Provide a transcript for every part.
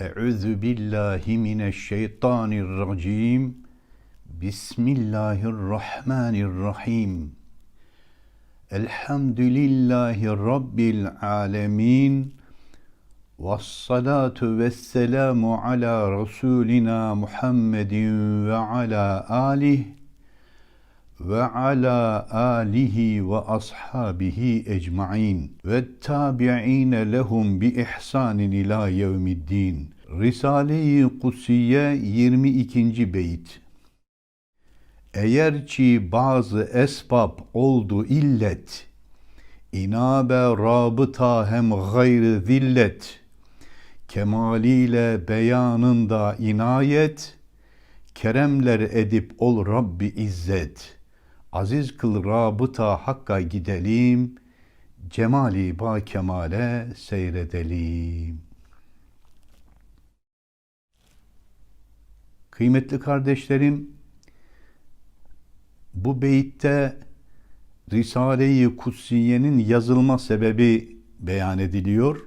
Euzu billahi mineşşeytanirracim. Bismillahirrahmanirrahim. Elhamdülillahi Rabbil alemin. Vessalatu vesselamu ala Resulina Muhammedin ve ala alih ve ala alihi ve ashabihi ecmain ve tabi'ine lehum bi ihsanin ila yevmiddin. Risale-i Kutsiye 22. beyt. Eğer ki bazı esbab oldu illet, inabe rabıta hem gayrı zillet, kemaliyle beyanında inayet, keremler edip ol Rabbi izzet. Aziz kıl rabıta hakka gidelim, cemali ba kemale seyredelim. Kıymetli kardeşlerim, bu beytte Risale-i Kutsiye'nin yazılma sebebi beyan ediliyor.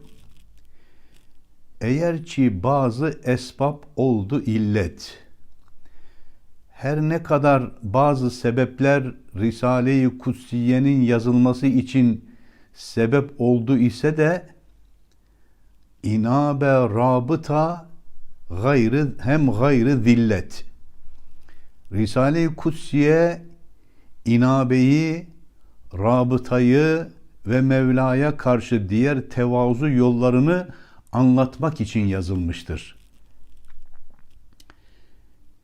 Eğer ki bazı esbab oldu illet, her ne kadar bazı sebepler Risale-i Kutsiye'nin yazılması için sebep oldu ise de inabe rabıta gayrı hem gayrı zillet. Risale-i Kutsiye inabeyi, rabıtayı ve Mevla'ya karşı diğer tevazu yollarını anlatmak için yazılmıştır.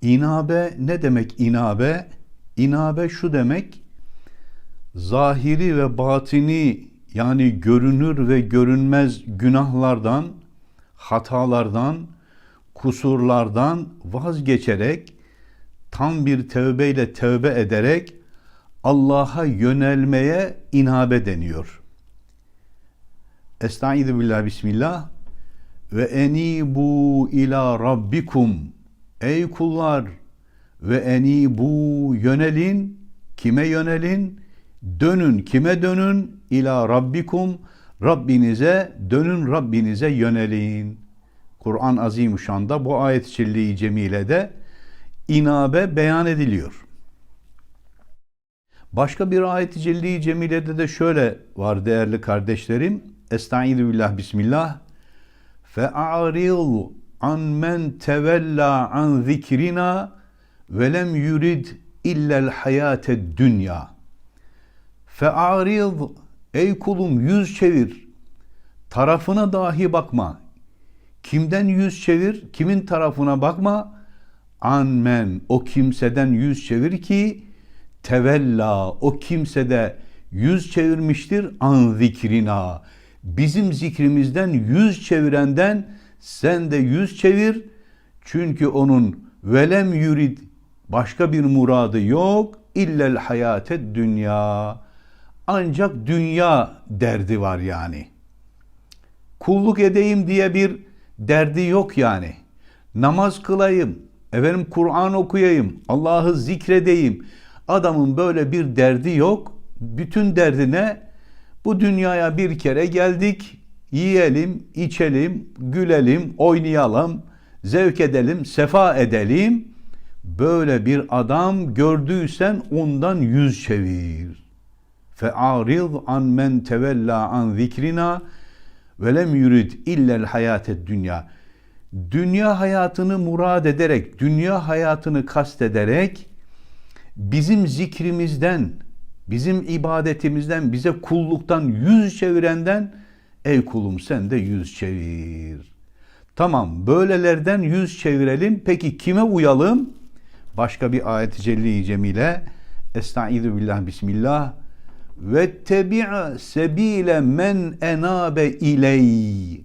İnabe ne demek inabe? İnabe şu demek, zahiri ve batini yani görünür ve görünmez günahlardan, hatalardan, kusurlardan vazgeçerek, tam bir tövbeyle tövbe ederek Allah'a yönelmeye inabe deniyor. Estaizu billah bismillah ve enibu ila rabbikum ey kullar ve enibu yönelin kime yönelin dönün kime dönün ila rabbikum Rabbinize dönün Rabbinize yönelin. Kur'an Azimüşşan'da bu ayet-i celli cemilede inabe beyan ediliyor. Başka bir ayet-i cemilede de şöyle var değerli kardeşlerim. Estaizu billah bismillah. Fe'aril an men tevella an zikrina ve lem yurid illel hayate dünya. Fe'aril ey kulum yüz çevir. Tarafına dahi bakma. Kimden yüz çevir? Kimin tarafına bakma? An men o kimseden yüz çevir ki tevella o kimse de yüz çevirmiştir an zikrina. Bizim zikrimizden yüz çevirenden sen de yüz çevir. Çünkü onun velem yurid başka bir muradı yok. İllel hayate dünya. Ancak dünya derdi var yani. Kulluk edeyim diye bir derdi yok yani. Namaz kılayım, efendim Kur'an okuyayım, Allah'ı zikredeyim. Adamın böyle bir derdi yok. Bütün derdine bu dünyaya bir kere geldik. Yiyelim, içelim, gülelim, oynayalım, zevk edelim, sefa edelim. Böyle bir adam gördüysen ondan yüz çevir. Fe'arid an men tevella an zikrina ve lem yurid illel hayated dünya. Dünya hayatını murad ederek, dünya hayatını kastederek bizim zikrimizden, bizim ibadetimizden, bize kulluktan yüz çevirenden ey kulum sen de yüz çevir. Tamam böylelerden yüz çevirelim. Peki kime uyalım? Başka bir ayet-i celli-i cemile. Estaizu billah bismillah. Ve tebi'a sebile men enabe iley.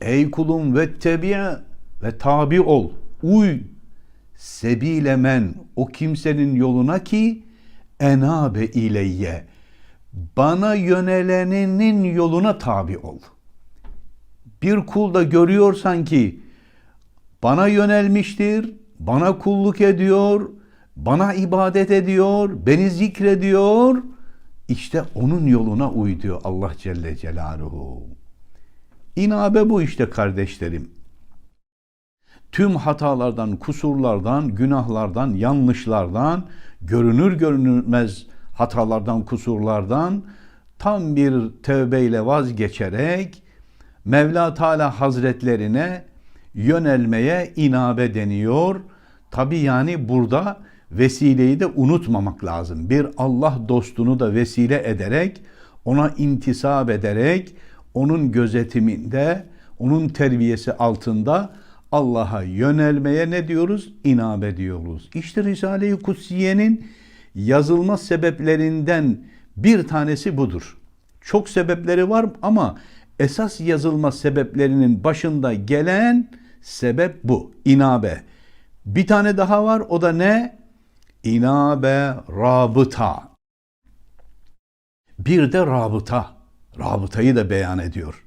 Ey kulum ve tebi'a ve tabi ol. Uy sebile men o kimsenin yoluna ki enabe ileyye bana yöneleninin yoluna tabi ol. Bir kul da görüyorsan ki bana yönelmiştir, bana kulluk ediyor, bana ibadet ediyor, beni zikrediyor. İşte onun yoluna uy diyor Allah Celle Celaluhu. İnabe bu işte kardeşlerim. tüm hatalardan, kusurlardan, günahlardan, yanlışlardan, görünür görünmez hatalardan, kusurlardan tam bir tövbeyle vazgeçerek Mevla Teala Hazretlerine yönelmeye inabe deniyor. Tabi yani burada vesileyi de unutmamak lazım. Bir Allah dostunu da vesile ederek, ona intisap ederek, onun gözetiminde, onun terbiyesi altında Allah'a yönelmeye ne diyoruz? İnabe diyoruz. İşte Risale-i Kutsiye'nin yazılma sebeplerinden bir tanesi budur. Çok sebepleri var ama esas yazılma sebeplerinin başında gelen sebep bu. İnabe. Bir tane daha var o da ne? İnabe rabıta. Bir de rabıta. Rabıtayı da beyan ediyor.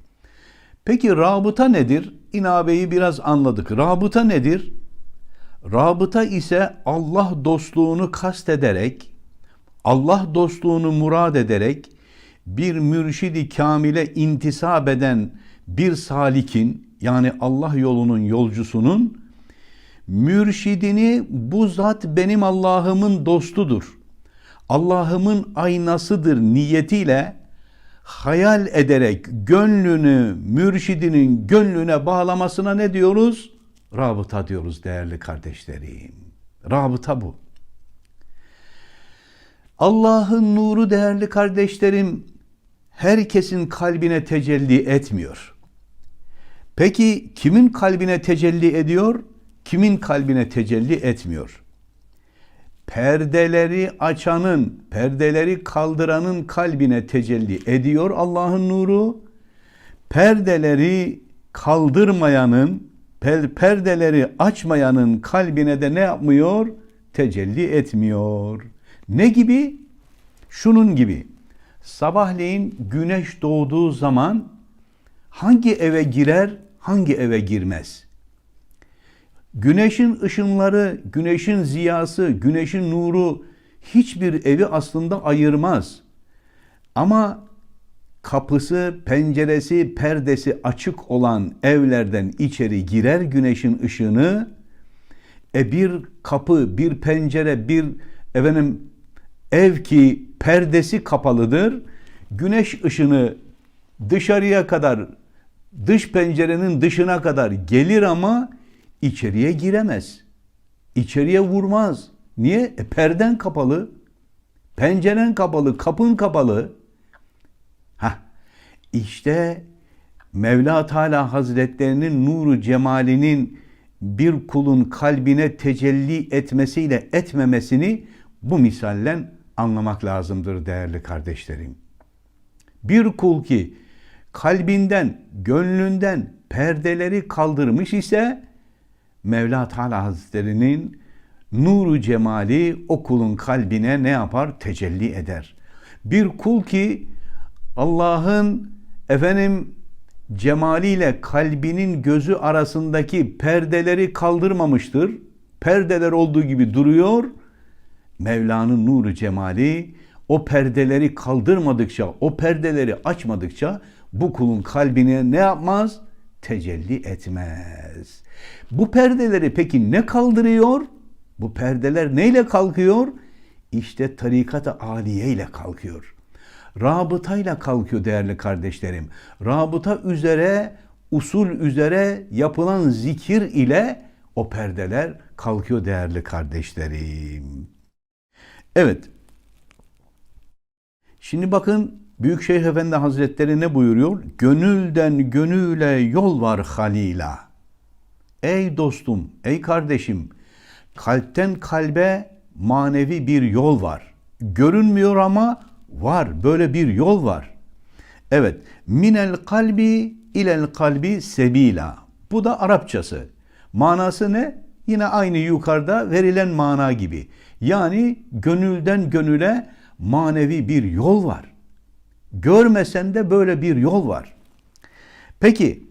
Peki rabıta nedir? İnabeyi biraz anladık. Rabıta nedir? Rabıta ise Allah dostluğunu kastederek, Allah dostluğunu murad ederek bir mürşidi kamile intisap eden bir salikin yani Allah yolunun yolcusunun mürşidini bu zat benim Allah'ımın dostudur. Allah'ımın aynasıdır niyetiyle hayal ederek gönlünü mürşidinin gönlüne bağlamasına ne diyoruz? Rabıta diyoruz değerli kardeşlerim. Rabıta bu. Allah'ın nuru değerli kardeşlerim herkesin kalbine tecelli etmiyor. Peki kimin kalbine tecelli ediyor? Kimin kalbine tecelli etmiyor? Perdeleri açanın, perdeleri kaldıranın kalbine tecelli ediyor Allah'ın nuru. Perdeleri kaldırmayanın, per- perdeleri açmayanın kalbine de ne yapmıyor? Tecelli etmiyor. Ne gibi? Şunun gibi. Sabahleyin güneş doğduğu zaman hangi eve girer, hangi eve girmez? Güneşin ışınları, güneşin ziyası, güneşin nuru hiçbir evi aslında ayırmaz. Ama kapısı, penceresi, perdesi açık olan evlerden içeri girer güneşin ışını. E bir kapı, bir pencere, bir efendim ev ki perdesi kapalıdır. Güneş ışını dışarıya kadar, dış pencerenin dışına kadar gelir ama içeriye giremez. İçeriye vurmaz. Niye? E, perden kapalı. Penceren kapalı, kapın kapalı. İşte Mevla Teala Hazretlerinin nuru cemalinin bir kulun kalbine tecelli etmesiyle etmemesini bu misallen anlamak lazımdır değerli kardeşlerim. Bir kul ki kalbinden, gönlünden perdeleri kaldırmış ise Mevla Teala Hazretleri'nin nuru cemali o kulun kalbine ne yapar? Tecelli eder. Bir kul ki Allah'ın efendim cemaliyle kalbinin gözü arasındaki perdeleri kaldırmamıştır. Perdeler olduğu gibi duruyor. Mevla'nın nuru cemali o perdeleri kaldırmadıkça, o perdeleri açmadıkça bu kulun kalbine ne yapmaz? Tecelli etmez. Bu perdeleri peki ne kaldırıyor? Bu perdeler neyle kalkıyor? İşte tarikat-ı aliye ile kalkıyor. Rabıtayla kalkıyor değerli kardeşlerim. Rabıta üzere, usul üzere yapılan zikir ile o perdeler kalkıyor değerli kardeşlerim. Evet. Şimdi bakın Büyükşehir Efendi Hazretleri ne buyuruyor? Gönülden gönüle yol var halila. Ey dostum, ey kardeşim, kalpten kalbe manevi bir yol var. Görünmüyor ama var. Böyle bir yol var. Evet. Minel kalbi ilel kalbi sebila. Bu da Arapçası. Manası ne? Yine aynı yukarıda verilen mana gibi. Yani gönülden gönüle manevi bir yol var. Görmesen de böyle bir yol var. Peki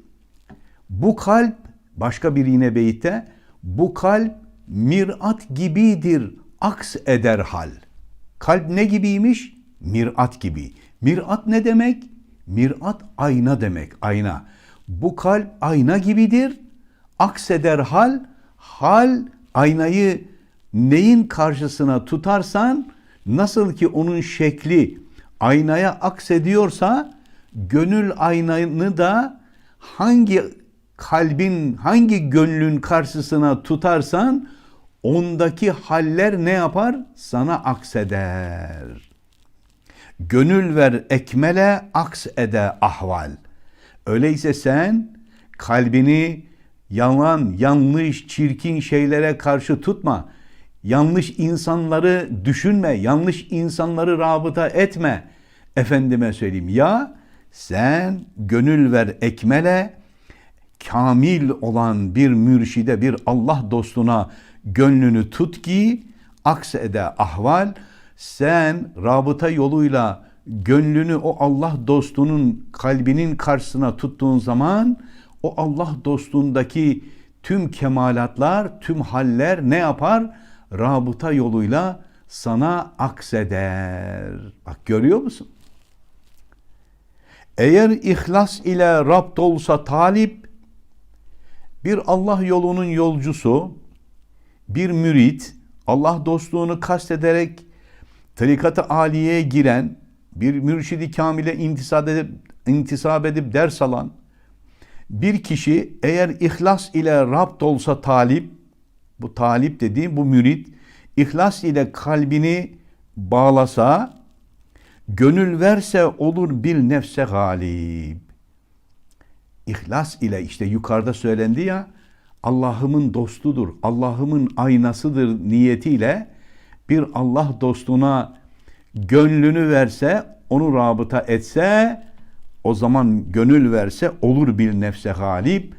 bu kalp başka bir yine beyitte bu kalp mirat gibidir aks eder hal. Kalp ne gibiymiş? Mirat gibi. Mirat ne demek? Mirat ayna demek. Ayna. Bu kalp ayna gibidir Akseder hal, hal aynayı neyin karşısına tutarsan nasıl ki onun şekli aynaya aksediyorsa gönül aynanı da hangi kalbin, hangi gönlün karşısına tutarsan ondaki haller ne yapar? Sana akseder. Gönül ver ekmele aks ede ahval. Öyleyse sen kalbini yalan, yanlış, çirkin şeylere karşı tutma. Yanlış insanları düşünme, yanlış insanları rabıta etme. Efendime söyleyeyim ya sen gönül ver ekmele kamil olan bir mürşide, bir Allah dostuna gönlünü tut ki aksede ahval sen rabıta yoluyla gönlünü o Allah dostunun kalbinin karşısına tuttuğun zaman o Allah dostundaki tüm kemalatlar, tüm haller ne yapar? Rabıta yoluyla sana akseder. Bak görüyor musun? Eğer ihlas ile Rabt olsa talip, bir Allah yolunun yolcusu, bir mürit, Allah dostluğunu kastederek tarikatı aliyeye giren, bir mürşidi kamile intisap edip, intisap edip ders alan, bir kişi eğer ihlas ile Rabt olsa talip, bu talip dediğim bu mürit, ihlas ile kalbini bağlasa, gönül verse olur bir nefse galip. İhlas ile işte yukarıda söylendi ya, Allah'ımın dostudur, Allah'ımın aynasıdır niyetiyle bir Allah dostuna gönlünü verse, onu rabıta etse, o zaman gönül verse olur bir nefse galip.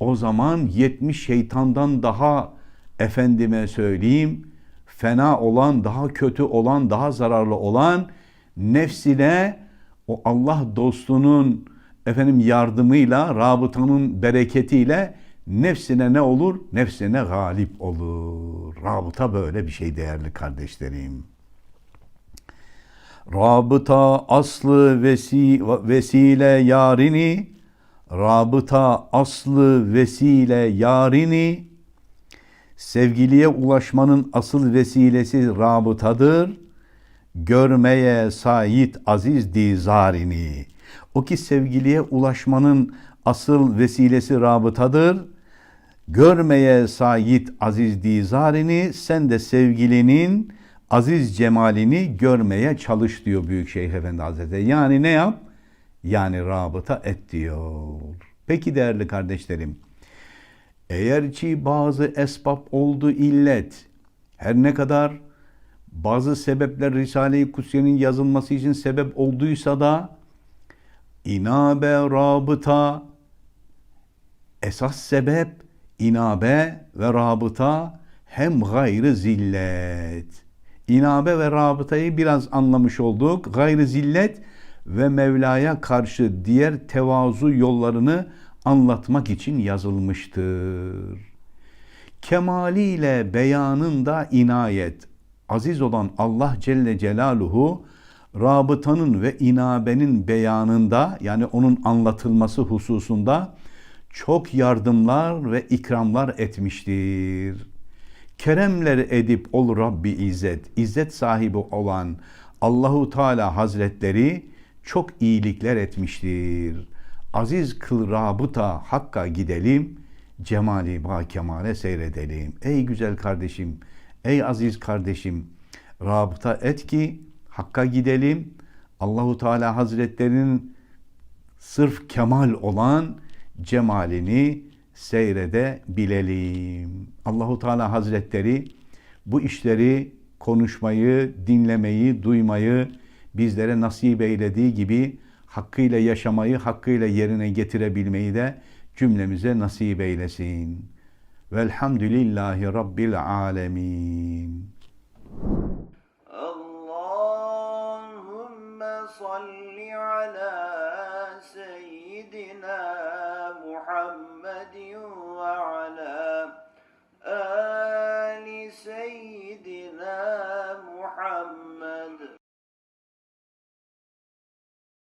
O zaman 70 şeytandan daha efendime söyleyeyim fena olan, daha kötü olan, daha zararlı olan nefsine o Allah dostunun efendim yardımıyla, rabıtanın bereketiyle nefsine ne olur? Nefsine galip olur. Rabıta böyle bir şey değerli kardeşlerim. Rabıta aslı vesi, vesile yarini, rabıta aslı vesile yarini, sevgiliye ulaşmanın asıl vesilesi rabıtadır. Görmeye sayit aziz dizarini. O ki sevgiliye ulaşmanın asıl vesilesi rabıtadır. Görmeye sayit aziz dizarini sen de sevgilinin aziz cemalini görmeye çalış diyor Büyükşehir Efendi Hazretleri. Yani ne yap? Yani rabıta et diyor. Peki değerli kardeşlerim, eğer ki bazı esbab oldu illet, her ne kadar bazı sebepler Risale-i Kutsiye'nin yazılması için sebep olduysa da inabe, rabıta, esas sebep inabe ve rabıta hem gayrı zillet. İnabe ve rabıtayı biraz anlamış olduk. Gayrı zillet ve Mevla'ya karşı diğer tevazu yollarını anlatmak için yazılmıştır. Kemaliyle beyanında inayet, aziz olan Allah Celle Celaluhu, rabıtanın ve inabenin beyanında yani onun anlatılması hususunda çok yardımlar ve ikramlar etmiştir. Keremler edip ol Rabbi İzzet, İzzet sahibi olan Allahu Teala Hazretleri çok iyilikler etmiştir. Aziz kıl rabıta hakka gidelim, cemali ba kemale seyredelim. Ey güzel kardeşim, ey aziz kardeşim, rabıta et ki hakka gidelim. Allahu Teala Hazretlerinin sırf kemal olan cemalini seyrede bilelim. Allahu Teala Hazretleri bu işleri konuşmayı, dinlemeyi, duymayı bizlere nasip eylediği gibi hakkıyla yaşamayı, hakkıyla yerine getirebilmeyi de cümlemize nasip eylesin. Velhamdülillahi Rabbil alemin. Allahümme salli ala seyyidina أعلى آه